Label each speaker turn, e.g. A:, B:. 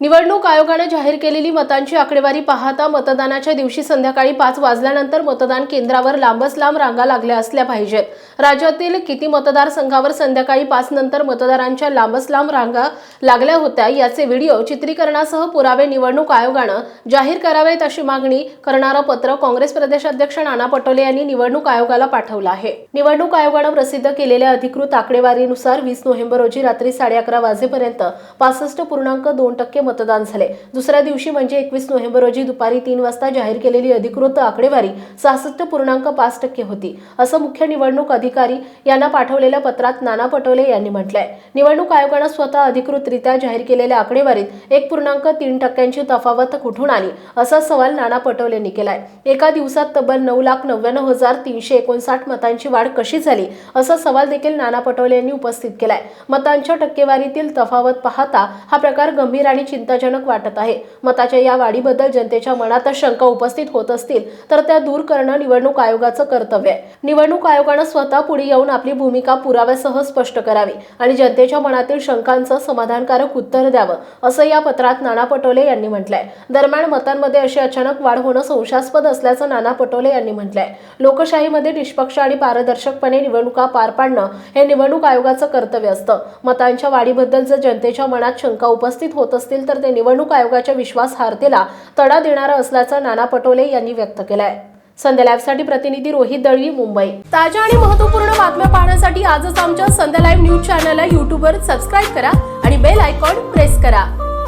A: निवडणूक आयोगाने जाहीर केलेली मतांची आकडेवारी पाहता मतदानाच्या दिवशी संध्याकाळी पाच वाजल्यानंतर मतदान केंद्रावर लांबच लांब रांगा लागल्या असल्या पाहिजेत. राज्यातील किती मतदारसंघावर संध्याकाळी पाच नंतर मतदारांच्या लांबच लांब रांगा लागल्या होत्या याचे व्हिडिओ चित्रीकरणासह पुरावे निवडणूक आयोगानं जाहीर करावेत अशी मागणी करणारं पत्र काँग्रेस प्रदेशाध्यक्ष नाना पटोले यांनी निवडणूक आयोगाला पाठवलं आहे. निवडणूक आयोगानं प्रसिद्ध केलेल्या अधिकृत आकडेवारीनुसार वीस नोव्हेंबर रोजी रात्री साडे अकरा वाजेपर्यंत पासष्ट पूर्णांक दोन टक्के मतदान झाले. दुसऱ्या दिवशी म्हणजे एकवीस नोव्हेंबर रोजी दुपारी तीन वाजता जाहीर केलेली अधिकृत आकडेवारी सहासष्ट पूर्णांक पाच टक्के होती. असं मुख्य निवडणूक अधिकारी यांना पाठवलेल्या पत्रात नाना पटोले यांनी म्हटलंय. निवडणूक आयोगानं स्वतः अधिकृतरित्या जाहीर केलेल्या आकडेवारीत एक पूर्णांक तीन टक्क्यांची तफावत कुठून आली? असा सवाल नाना पटोलेंनी केलाय. एका दिवसात तब्बल नऊ लाख नव्याण्णव हजार तीनशे एकोणसाठ मतांची वाढ कशी झाली? असा सवाल देखील नाना पटोले यांनी उपस्थित केलाय. मतांच्या टक्केवारीतील तफावत पाहता हा प्रकार गंभीर आणि चिंताजनक वाटत आहे. मताच्या या वाढीबद्दल जनतेच्या मनात शंका उपस्थित होत असतील तर त्या दूर करणं निवडणूक आयोगाचं कर्तव्य आहे. निवडणूक आयोगानं स्वतः पुढे येऊन आपली भूमिका पुराव्यासह स्पष्ट करावी आणि जनतेच्या मनातील शंकांचं समाधानकारक उत्तर द्यावं असं या पत्रात नाना पटोले यांनी म्हटलंय. दरम्यान मतांमध्ये अशी अचानक वाढ होणं संशयास्पद असल्याचं नाना पटोले यांनी म्हटलंय. लोकशाहीमध्ये निष्पक्ष आणि पारदर्शकपणे निवडणुका पार पाडणं हे निवडणूक आयोगाचं कर्तव्य असतं. मतांच्या वाढीबद्दल जर जनतेच्या मनात शंका उपस्थित होत असतील तर ते निवडणूक आयोगाच्या विश्वासार्हतेला तडा देणारं असल्याचं नाना पटोले यांनी व्यक्त केलंय. संध्या लाईव्हसाठी प्रतिनिधी रोहित दळवी मुंबई. ताज्या आणि महत्त्वपूर्ण बातम्या पाहण्यासाठी आजच आमच्या संध्या लाईव्ह न्यूज चॅनलला यूट्यूबवर सबस्क्राईब करा आणि बेल आयकॉन प्रेस करा.